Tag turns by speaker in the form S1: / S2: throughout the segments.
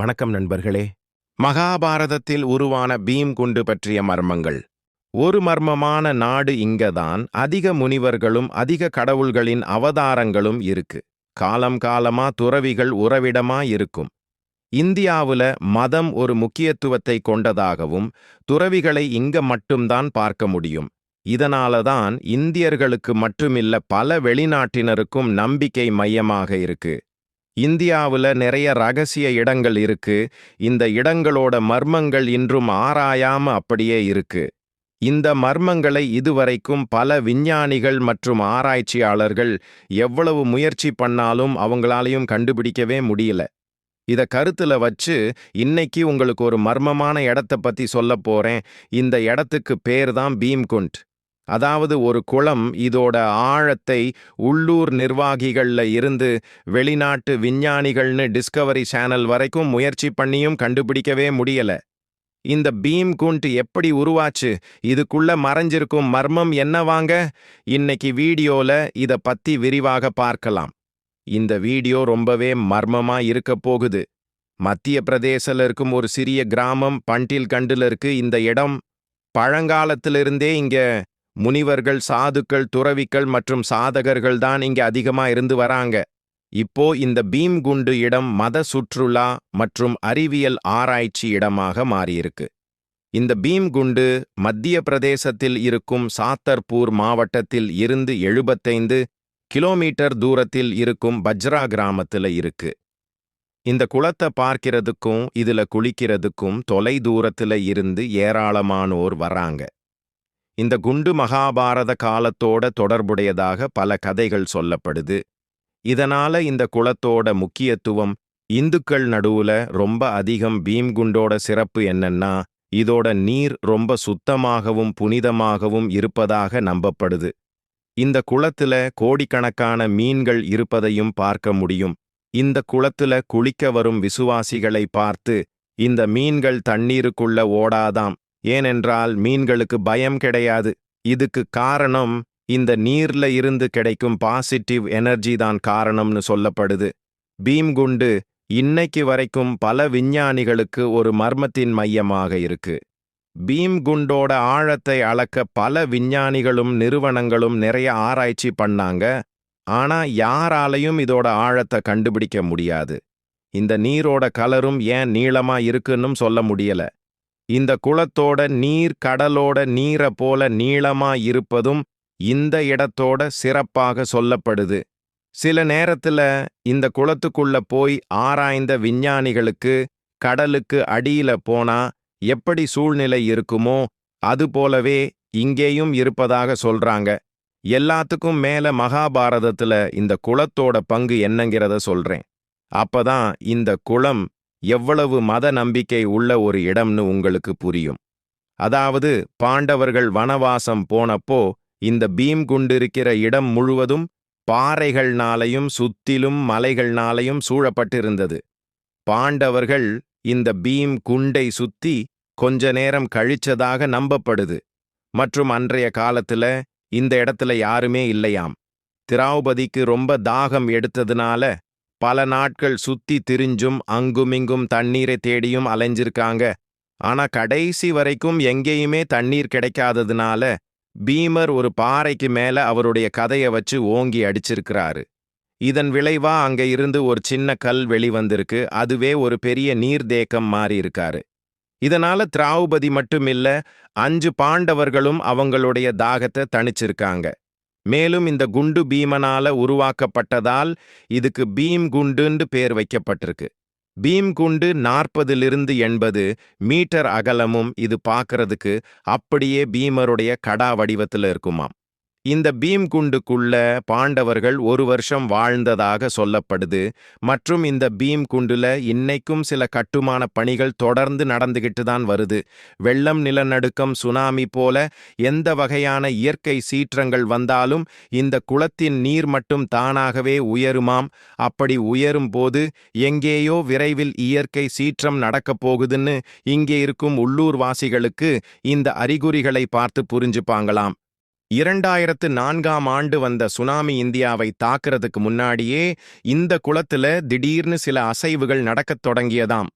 S1: வணக்கம் நண்பர்களே. மகாபாரதத்தில் உருவான பீம் குண்டு பற்றிய மர்மங்கள். ஒரு மர்மமான நாடு இங்கதான் அதிக முனிவர்களும் அதிக கடவுள்களின் அவதாரங்களும் இருக்கு. காலம் காலமா துறவிகள் உறவிடமா இருக்கும். இந்தியாவுல மதம் ஒரு முக்கியத்துவத்தை கொண்டதாகவும் துறவிகளை இங்க மட்டும்தான் பார்க்க முடியும். இதனாலதான் இந்தியர்களுக்கு மட்டுமில்ல பல வெளிநாட்டினருக்கும் நம்பிக்கை மையமாக இருக்கு. இந்தியாவுல நிறைய ரகசிய இடங்கள் இருக்கு. இந்த இடங்களோட மர்மங்கள் இன்றும் ஆராயாம அப்படியே இருக்கு. இந்த மர்மங்களை இதுவரைக்கும் பல விஞ்ஞானிகள் மற்றும் ஆராய்ச்சியாளர்கள் எவ்வளவு முயற்சி பண்ணாலும் அவங்களாலையும் கண்டுபிடிக்கவே முடியல. இத கருத்துல வச்சு இன்னைக்கு உங்களுக்கு ஒரு மர்மமான இடத்த பத்தி சொல்லப் போறேன். இந்த இடத்துக்கு பேர் தான் பீம்குண்ட். அதாவது ஒரு குளம் இதோட ஆழத்தை உள்ளூர் நிர்வாகிகள்ல இருந்து வெளிநாட்டு விஞ்ஞானிகள்னு டிஸ்கவரி சேனல் வரைக்கும் முயற்சி பண்ணியும் கண்டுபிடிக்கவே முடியல. இந்த பீம் குண்ட் எப்படி உருவாச்சு? இதுக்குள்ள மறைஞ்சிருக்கும் மர்மம் என்னவாங்க? இன்னைக்கு வீடியோல இத பத்தி விரிவாக பார்க்கலாம். இந்த வீடியோ ரொம்பவே மர்மமா இருக்க போகுது. மத்திய பிரதேசல இருக்கும் ஒரு சிறிய கிராமம் பண்டில் கண்டுல இருக்கு. இந்த இடம் பழங்காலத்திலிருந்தே இங்க முனிவர்கள் சாதுக்கள் துறவிக்கள் மற்றும் சாதகர்கள் தான் இங்க அதிகமா இருந்து வராங்க. இப்போ இந்த பீம் குண்டு இடம் மத சுற்றுலா மற்றும் அறிவியல் ஆராய்ச்சி இடமாக மாறியிருக்கு. இந்த பீம் குண்டு மத்திய பிரதேசத்தில் இருக்கும் சாத்தர்பூர் மாவட்டத்தில் இருந்து எழுபத்தைந்து கிலோமீட்டர் தூரத்தில் இருக்கும் பஜ்ரா கிராமத்துல இருக்கு. இந்த குளத்தை பார்க்கிறதுக்கும் இதுல குளிக்கிறதுக்கும் தொலை தூரத்துல இருந்து ஏராளமானோர் வராங்க. இந்த குண்டு மகாபாரத காலத்தோட தொடர்புடையதாக பல கதைகள் சொல்லப்படுது. இதனால இந்த குளத்தோட முக்கியத்துவம் இந்துக்கள் நடுவுல ரொம்ப அதிகம் பீம்குண்டோட சிறப்பு என்னன்னா இதோட நீர் ரொம்ப சுத்தமாகவும் புனிதமாகவும் இருப்பதாக நம்பப்படுது. இந்த குளத்துல கோடிக்கணக்கான மீன்கள் இருப்பதையும் பார்க்க முடியும். இந்த குளத்துல குளிக்க வரும் விசுவாசிகளை பார்த்து இந்த மீன்கள் தண்ணீருக்குள்ள ஓடாதாம் ஏனென்றால் மீன்களுக்கு பயம் கிடையாது. இதுக்கு காரணம் இந்த நீர்ல இருந்து கிடைக்கும் பாசிட்டிவ் எனர்ஜி தான் காரணம்னு சொல்லப்படுது. பீம் குண்டு இன்னைக்கு வரைக்கும் பல விஞ்ஞானிகளுக்கு ஒரு மர்மத்தின் மையமாக இருக்கு. பீம் குண்டோட ஆழத்தை அளக்க பல விஞ்ஞானிகளும் நிறுவனங்களும் நிறைய ஆராய்ச்சி பண்ணாங்க. ஆனா யாராலையும் இதோட ஆழத்தை கண்டுபிடிக்க முடியாது. இந்த நீரோட கலரும் ஏன் நீளமா இருக்குன்னும் சொல்ல முடியல. இந்த குளத்தோட நீர் கடலோட நீரை போல நீளமா இருப்பதும் இந்த இடத்தோட சிறப்பாக சொல்லப்படுது. சில நேரத்துல இந்த குளத்துக்குள்ள போய் ஆராய்ந்த விஞ்ஞானிகளுக்கு கடலுக்கு அடியில போனா எப்படி சூழ்நிலை இருக்குமோ அது போலவே இங்கேயும் இருப்பதாக சொல்றாங்க. எல்லாத்துக்கும் மேல மகாபாரதத்துல இந்த குளத்தோட பங்கு என்னங்கிறத சொல்றேன். அப்பதான் இந்த குளம் எவ்வளவு மத நம்பிக்கை உள்ள ஒரு இடம்னு உங்களுக்கு புரியும். அதாவது பாண்டவர்கள் வனவாசம் போனப்போ இந்த பீம் குண்டிருக்கிற இடம் முழுவதும் பாறைகள்னாலையும் சுத்திலும் மலைகள்னாலையும் சூழப்பட்டிருந்தது. பாண்டவர்கள் இந்த பீம் குண்டை சுத்தி கொஞ்ச நேரம் கழிச்சதாக நம்பப்படுது. மற்றும் அன்றைய காலத்துல இந்த இடத்துல யாருமே இல்லையாம். திராவுபதிக்கு ரொம்ப தாகம் எடுத்ததுனால பல நாட்கள் சுத்தி திரிஞ்சும் அங்குமிங்கும் தண்ணீரை தேடியும் அலைஞ்சிருக்காங்க. ஆனா கடைசி வரைக்கும் எங்கேயுமே தண்ணீர் கிடைக்காததுனால பீமர் ஒரு பாறைக்கு மேல அவருடைய கதைய வச்சு ஓங்கி அடிச்சிருக்கிறாரு. இதன் விளைவா அங்க இருந்து ஒரு சின்ன கல் வெளிவந்திருக்கு அதுவே ஒரு பெரிய நீர்தேக்கம் மாறி இருக்காரு. இதனால திராவுபதி மட்டுமில்ல அஞ்சு பாண்டவர்களும் அவங்களுடைய தாகத்தை தணிச்சிருக்காங்க. மேலும் இந்த குண்டு பீமனால உருவாக்கப்பட்டதால் இதுக்கு பீம் குண்டுன்னு பேர் வைக்கப்பட்டிருக்கு. பீம் குண்டு நாற்பதிலிருந்து எண்பது மீட்டர் அகலமும் இது பார்க்கறதுக்கு அப்படியே பீமருடைய கடா வடிவத்துல இருக்குமாம். இந்த பீம் குண்டுக்குள்ள பாண்டவர்கள் ஒரு வருஷம் வாழ்ந்ததாக சொல்லப்படுது. மற்றும் இந்த பீம் குண்டுல இன்னைக்கும் சில கட்டுமான பணிகள் தொடர்ந்து நடந்துகிட்டு தான் வருது. வெள்ளம் நிலநடுக்கம் சுனாமி போல எந்த வகையான இயற்கை சீற்றங்கள் வந்தாலும் இந்த குளத்தின் நீர் மட்டும் தானாகவே உயருமாம். அப்படி உயரும் போது எங்கேயோ விரைவில் இயற்கை சீற்றம் நடக்கப் போகுதுன்னு இங்கே இருக்கும் உள்ளூர்வாசிகளுக்கு இந்த அறிகுறிகளை பார்த்து புரிஞ்சுப்பாங்களாம். இரண்டாயிரத்து நான்காம் ஆண்டு வந்த சுனாமி இந்தியாவை தாக்குறதுக்கு முன்னாடியே இந்த குளத்துல திடீர்னு சில அசைவுகள் நடக்கத் தொடங்கியதாம்.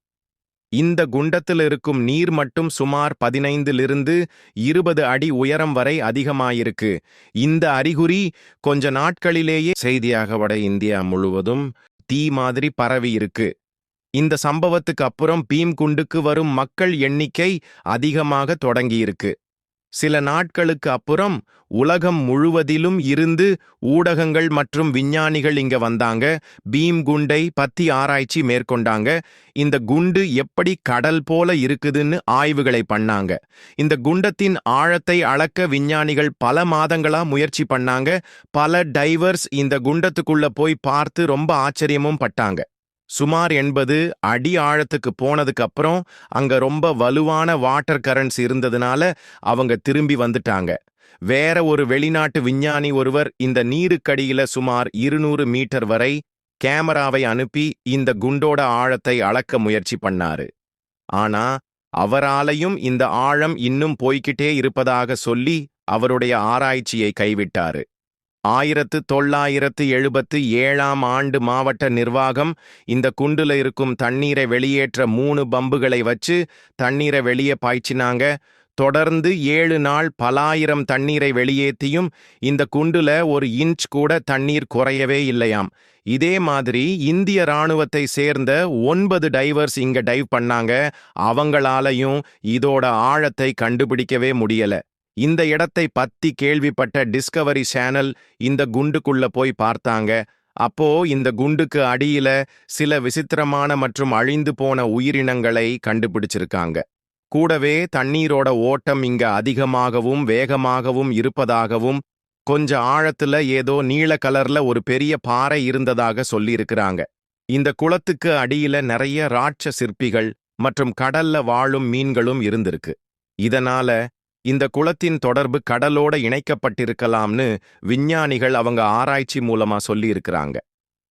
S1: இந்த குண்டத்தில் இருக்கும் நீர் மட்டும் சுமார் பதினைந்திலிருந்து இருபது அடி உயரம் வரை அதிகமாயிருக்கு. இந்த அறிகுறி கொஞ்ச நாட்களிலேயே செய்தியாக வட இந்தியா முழுவதும் தீ மாதிரி பரவி இருக்கு. இந்த சம்பவத்துக்கு அப்புறம் பீம்குண்டுக்கு வரும் மக்கள் எண்ணிக்கை அதிகமாக தொடங்கியிருக்கு. சில நாட்களுக்கு அப்புறம் உலகம் முழுவதிலும் இருந்து ஊடகங்கள் மற்றும் விஞ்ஞானிகள் இங்க வந்தாங்க. பீம் குண்டை பத்தி ஆராய்ச்சி மேற்கொண்டாங்க. இந்த குண்டு எப்படி கடல் போல இருக்குதுன்னு ஆய்வுகளை பண்ணாங்க. இந்த குண்டத்தின் ஆழத்தை அளக்க விஞ்ஞானிகள் பல மாதங்களா முயற்சி பண்ணாங்க. பல டைவர்ஸ் இந்த குண்டத்துக்குள்ள போய் பார்த்து ரொம்ப ஆச்சரியமும் பட்டாங்க. சுமார் எண்பது அடி ஆழத்துக்கு போனதுக்கு அப்புறம் அங்க ரொம்ப வலுவான வாட்டர் கரண்ட்ஸ் இருந்ததுனால அவங்க திரும்பி வந்துட்டாங்க. வேற ஒரு வெளிநாட்டு விஞ்ஞானி ஒருவர் இந்த நீருக்கடியில சுமார் இருநூறு மீட்டர் வரை கேமராவை அனுப்பி இந்த குண்டோட ஆழத்தை அளக்க முயற்சி பண்ணாரு. ஆனா அவராலையும் இந்த ஆழம் இன்னும் போய்க்கிட்டே இருப்பதாக சொல்லி அவருடைய ஆராய்ச்சியை கைவிட்டாரு. ஆயிரத்து தொள்ளாயிரத்து எழுபத்து ஏழாம் ஆண்டு மாவட்ட நிர்வாகம் இந்த குண்டுல இருக்கும் தண்ணீரை வெளியேற்ற மூணு பம்புகளை வச்சு தண்ணீரை வெளியே பாய்ச்சினாங்க. தொடர்ந்து ஏழு நாள் பலாயிரம் தண்ணீரை வெளியேற்றியும் இந்த குண்டுல ஒரு இன்ச் கூட தண்ணீர் குறையவே இல்லையாம். இதே மாதிரி இந்திய ராணுவத்தை சேர்ந்த ஒன்பது டைவர்ஸ் இங்க டைவ் பண்ணாங்க. அவங்களாலையும் இதோட ஆழத்தை கண்டுபிடிக்கவே முடியல. இந்த இடத்தை பத்தி கேள்விப்பட்ட டிஸ்கவரி சேனல் இந்த குண்டுக்குள்ள போய் பார்த்தாங்க. அப்போ இந்த குண்டுக்கு அடியில சில விசித்திரமான மற்றும் அழிந்து போன உயிரினங்களை கண்டுபிடிச்சிருக்காங்க. கூடவே தண்ணீரோட ஓட்டம் இங்க அதிகமாகவும் வேகமாகவும் இருப்பதாகவும் கொஞ்ச ஆழத்துல ஏதோ நீல கலர்ல ஒரு பெரிய பாறை இருந்ததாக சொல்லியிருக்கிறாங்க. இந்த குளத்துக்கு அடியில நிறைய ராட்ச சிற்பிகள் மற்றும் கடல்ல வாழும் மீன்களும் இருந்திருக்கு. இதனால இந்த குளத்தின் தொடர்பு கடலோட இணைக்கப்பட்டிருக்கலாம்னு விஞ்ஞானிகள் அவங்க ஆராய்ச்சி மூலமா சொல்லியிருக்கிறாங்க.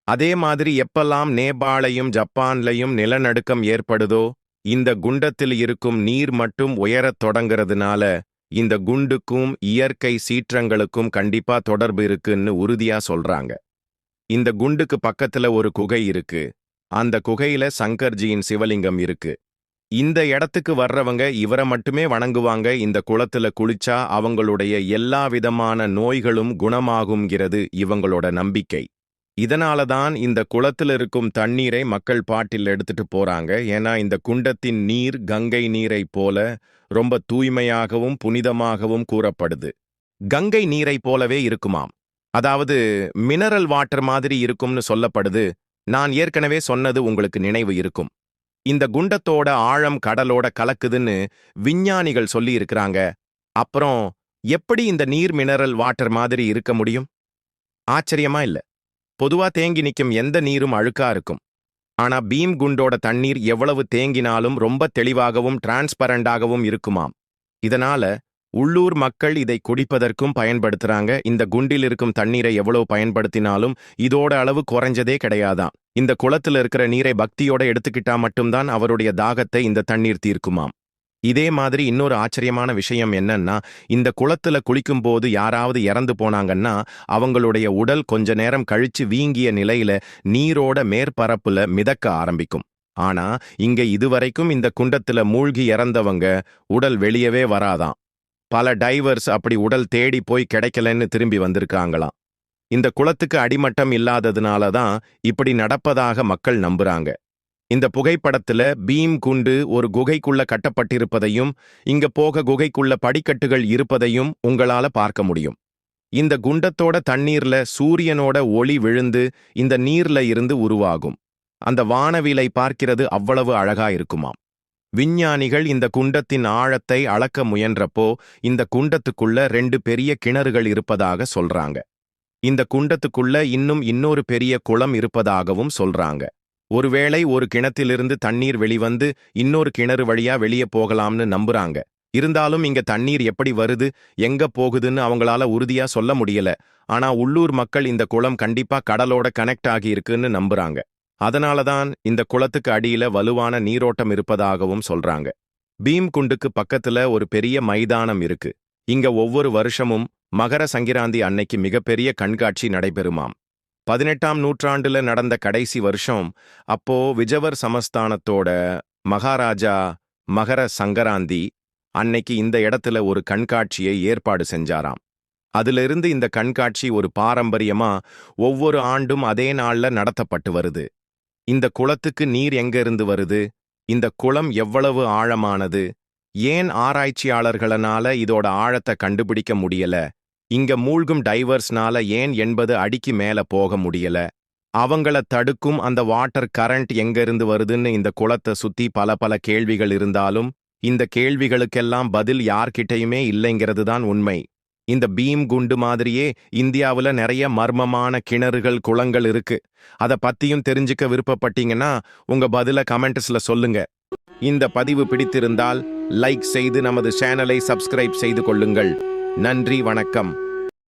S1: அதே மாதிரி எப்பெல்லாம் நேபாளையும் ஜப்பான்லையும் நிலநடுக்கம் ஏற்படுதோ இந்த குண்டத்தில் இருக்கும் நீர் மட்டும் உயரத் தொடங்குறதுனால இந்த குண்டுக்கும் இயற்கை சீற்றங்களுக்கும் கண்டிப்பா தொடர்பு இருக்குன்னு உறுதியா சொல்றாங்க. இந்த குண்டுக்கு பக்கத்துல ஒரு குகை இருக்கு. அந்த குகையில சங்கர்ஜியின் சிவலிங்கம் இருக்கு. இந்த இடத்துக்கு வர்றவங்க இவரை மட்டுமே வணங்குவாங்க. இந்த குளத்துல குளிச்சா அவங்களுடைய எல்லா விதமான நோய்களும் குணமாகுங்கிறது இவங்களோட நம்பிக்கை. இதனால தான் இந்த குளத்துல இருக்கும் தண்ணீரை மக்கள் பாட்டில் எடுத்துட்டு போறாங்க. ஏன்னா இந்த குண்டத்தின் நீர் கங்கை நீரை போல ரொம்ப தூய்மையாகவும் புனிதமாகவும் கூறப்படுது. கங்கை நீரை போலவே இருக்குமாம். அதாவது மினரல் வாட்டர் மாதிரி இருக்கும்னு சொல்லப்படுது. நான் ஏற்கனவே சொன்னது உங்களுக்கு நினைவு இருக்கும். இந்த குண்டத்தோட ஆழம் கடலோட கலக்குதுன்னு விஞ்ஞானிகள் சொல்லி இருக்கிறாங்க அப்புறம் எப்படி இந்த நீர் மினரல் வாட்டர் மாதிரி இருக்க முடியும்? ஆச்சரியமா இல்ல. பொதுவா தேங்கி நிக்கும் எந்த நீரும் அழுக்கா இருக்கும். ஆனா பீம் குண்டோட தண்ணீர் எவ்வளவு தேங்கினாலும் ரொம்ப தெளிவாகவும் டிரான்ஸ்பரண்டாகவும் இருக்குமாம். இதனால உள்ளூர் மக்கள் இதை குடிப்பதற்கும் பயன்படுத்துறாங்க. இந்த குண்டில் இருக்கும் தண்ணீரை எவ்வளவு பயன்படுத்தினாலும் இதோட அளவு குறைஞ்சதே கிடையாதாம் இந்த குளத்துல இருக்கிற நீரை பக்தியோட எடுத்துக்கிட்டா மட்டும்தான் அவருடைய தாகத்தை இந்த தண்ணீர் தீர்க்குமாம். இதே மாதிரி இன்னொரு ஆச்சரியமான விஷயம் என்னன்னா இந்த குளத்துல குளிக்கும்போது யாராவது இறந்து போனாங்கன்னா அவங்களுடைய உடல் கொஞ்ச நேரம் கழிச்சு வீங்கிய நிலையில நீரோட மேற்பரப்புல மிதக்க ஆரம்பிக்கும். ஆனா இங்க இதுவரைக்கும் இந்த குண்டத்துல மூழ்கி இறந்தவங்க உடல் வெளியவே வராதாம். பல டைவர்ஸ் அப்படி உடல் தேடி போய் கிடைக்கலன்னு திரும்பி வந்திருக்காங்களாம். இந்த குளத்துக்கு அடிமட்டம் இல்லாததுனால தான் இப்படி நடப்பதாக மக்கள் நம்புறாங்க. இந்த புகைப்படத்துல பீம் குண்டு ஒரு குகைக்குள்ள கட்டப்பட்டிருப்பதையும் இங்க போக குகைக்குள்ள படிக்கட்டுகள் இருப்பதையும் உங்களால பார்க்க முடியும். இந்த குண்டத்தோட தண்ணீர்ல சூரியனோட ஒளி விழுந்து இந்த நீர்ல இருந்து உருவாகும். அந்த வானவிலை பார்க்கிறது அவ்வளவு அழகா இருக்குமாம். விஞ்ஞானிகள் இந்த குண்டத்தின் ஆழத்தை அளக்க முயன்றப்போ இந்த குண்டத்துக்குள்ள ரெண்டு பெரிய கிணறுகள் இருப்பதாக சொல்றாங்க. இந்த குண்டத்துக்குள்ள இன்னும் இன்னொரு பெரிய குளம் இருப்பதாகவும் சொல்றாங்க. ஒருவேளை ஒரு கிணத்திலிருந்து தண்ணீர் வெளிவந்து இன்னொரு கிணறு வழியா வெளியே போகலாம்னு நம்புறாங்க. இருந்தாலும் இங்க தண்ணீர் எப்படி வருது எங்க போகுதுன்னு அவங்களால உறுதியா சொல்ல முடியல. ஆனா உள்ளூர் மக்கள் இந்த குளம் கண்டிப்பா கடலோட கனெக்ட் ஆகி இருக்குன்னு நம்புறாங்க. அதனாலதான் இந்த குளத்துக்கு அடியில வலுவான நீரோட்டம் இருப்பதாகவும் சொல்றாங்க. பீம் குண்டுக்கு பக்கத்துல ஒரு பெரிய மைதானம் இருக்கு. இங்க ஒவ்வொரு வருஷமும் மகர சங்கிராந்தி அன்னைக்கு மிகப்பெரிய கண்காட்சி நடைபெறுமாம். பதினெட்டாம் நூற்றாண்டுல நடந்த கடைசி வருஷம் அப்போ விஜவர் சமஸ்தானத்தோட மகாராஜா மகர சங்கராந்தி அன்னைக்கு இந்த இடத்துல ஒரு கண்காட்சியை ஏற்பாடு செஞ்சாராம். அதிலிருந்து இந்த கண்காட்சி ஒரு பாரம்பரியமா ஒவ்வொரு ஆண்டும் அதே நாள்ல நடத்தப்பட்டு வருது. இந்த குளத்துக்கு நீர் எங்கிருந்து வருது? இந்த குளம் எவ்வளவு ஆழமானது? ஏன் ஆராய்ச்சியாளர்களனால இதோட ஆழத்தை கண்டுபிடிக்க முடியல? இங்க மூழ்கும் டைவர்ஸ்னால ஏன் என்பது அடிக்கு மேல போக முடியல? அவங்கள தடுக்கும் அந்த வாட்டர் கரண்ட் எங்க இருந்து வருதுன்னு இந்த குளத்தை சுத்தி பல பல கேள்விகள் இருந்தாலும் இந்த கேள்விகளுக்கெல்லாம் பதில் யார்கிட்டயுமே இல்லைங்கிறது தான் உண்மை. இந்த பீம் குண்டு மாதிரியே இந்தியாவுல நிறைய மர்மமான கிணறுகள் குளங்கள் இருக்கு. அதை பத்தியும் தெரிஞ்சுக்க விருப்பப்பட்டீங்கன்னா உங்க பதில கமெண்ட்ஸ்ல சொல்லுங்க. இந்த பதிவு பிடித்திருந்தால் லைக் செய்து நமது சேனலை சப்ஸ்கிரைப் செய்து கொள்ளுங்கள். நன்றி வணக்கம்.